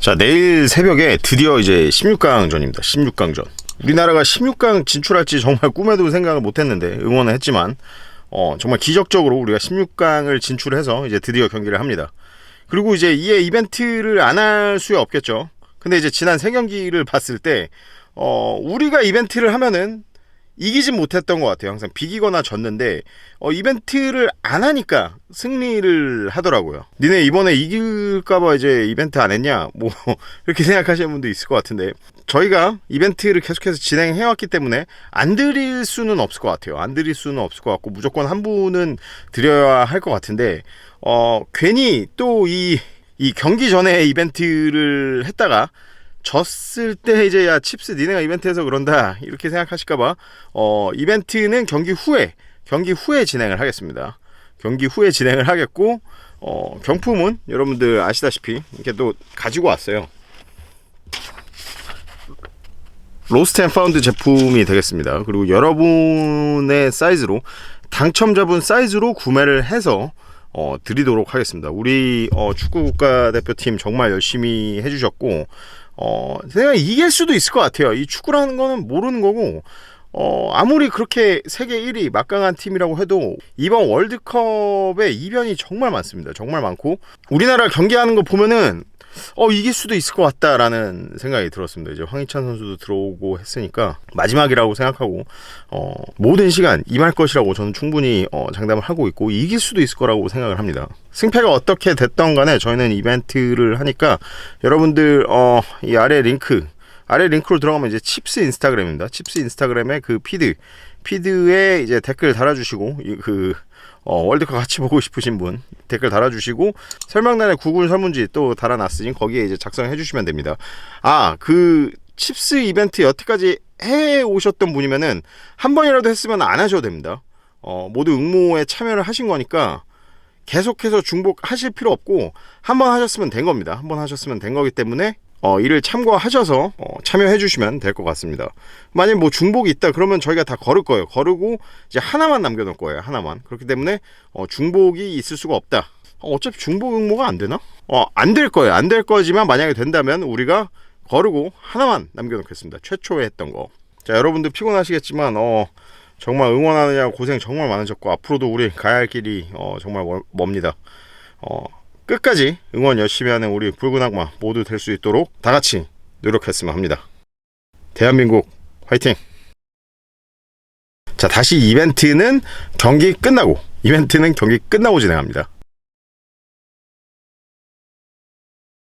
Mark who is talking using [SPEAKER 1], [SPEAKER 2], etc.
[SPEAKER 1] 자, 내일 새벽에 드디어 이제 16강전입니다. 16강전. 우리나라가 16강 진출할지 정말 꿈에도 생각을 못 했는데 응원을 했지만 어, 정말 기적적으로 우리가 16강을 진출해서 이제 드디어 경기를 합니다. 그리고 이제 이에 이벤트를 안 할 수야 없겠죠. 근데 이제 지난 세 경기를 봤을 때 어, 우리가 이벤트를 하면은 이기진 못했던 것 같아요. 항상 비기거나 졌는데 어, 이벤트를 안 하니까 승리를 하더라고요. 니네 이번에 이길까봐 이제 이벤트 안 했냐? 뭐 이렇게 생각하시는 분도 있을 것 같은데 저희가 이벤트를 계속해서 진행해왔기 때문에 안 드릴 수는 없을 것 같아요. 안 드릴 수는 없을 것 같고 무조건 한 분은 드려야 할 것 같은데 어 괜히 또이이 경기 전에 이벤트를 했다가 졌을 때 이제 야 칩스 니네가 이벤트해서 그런다 이렇게 생각하실까봐 어 이벤트는 경기 후에 경기 후에 진행을 하겠습니다. 경기 후에 진행을 하겠고 어 경품은 여러분들 아시다시피 이렇게 또 가지고 왔어요. 로스트 앤 파운드 제품이 되겠습니다. 그리고 여러분의 사이즈로 당첨자분 사이즈로 구매를 해서 어, 드리도록 하겠습니다. 우리 어, 축구 국가대표팀 정말 열심히 해주셨고 어, 제가 이길 수도 있을 것 같아요. 이 축구라는 거는 모르는 거고 어, 아무리 그렇게 세계 1위 막강한 팀이라고 해도 이번 월드컵에 이변이 정말 많습니다. 정말 많고 우리나라 경기하는 거 보면은 어 이길 수도 있을 것 같다라는 생각이 들었습니다. 이제 황희찬 선수도 들어오고 했으니까 마지막이라고 생각하고 어 모든 시간 임할 것이라고 저는 충분히 어 장담을 하고 있고 이길 수도 있을 거라고 생각을 합니다. 승패가 어떻게 됐던 간에 저희는 이벤트를 하니까 여러분들 어 이 아래 링크 아래 링크로 들어가면 이제 칩스 인스타그램입니다. 칩스 인스타그램에 그 피드 피드에 이제 댓글 달아주시고 이그 어, 월드컵 같이 보고 싶으신 분 댓글 달아주시고 설명란에 구글 설문지 또 달아놨으니 거기에 이제 작성해 주시면 됩니다. 아 그 칩스 이벤트 여태까지 해 오셨던 분이면은 한 번이라도 했으면 안 하셔도 됩니다. 어, 모두 응모에 참여를 하신 거니까 계속해서 중복하실 필요 없고 한 번 하셨으면 된 겁니다. 한 번 하셨으면 된 거기 때문에 어, 이를 참고하셔서 어, 참여해 주시면 될 것 같습니다. 만약 뭐 중복이 있다 그러면 저희가 다 거를 거예요. 거르고 이제 하나만 남겨놓을 거예요. 하나만. 그렇기 때문에 어, 중복이 있을 수가 없다. 어, 어차피 중복 응모가 안 되나? 어, 안 될 거예요. 안 될 거지만 만약에 된다면 우리가 거르고 하나만 남겨놓겠습니다. 최초에 했던 거. 자, 여러분들 피곤하시겠지만 어, 정말 응원하느냐 고생 정말 많으셨고 앞으로도 우리 가야 할 길이 어, 정말 멀, 멉니다. 어, 끝까지 응원 열심히 하는 우리 붉은 악마 모두 될 수 있도록 다 같이 노력했으면 합니다. 대한민국 화이팅! 자, 다시 이벤트는 경기 끝나고, 이벤트는 경기 끝나고 진행합니다.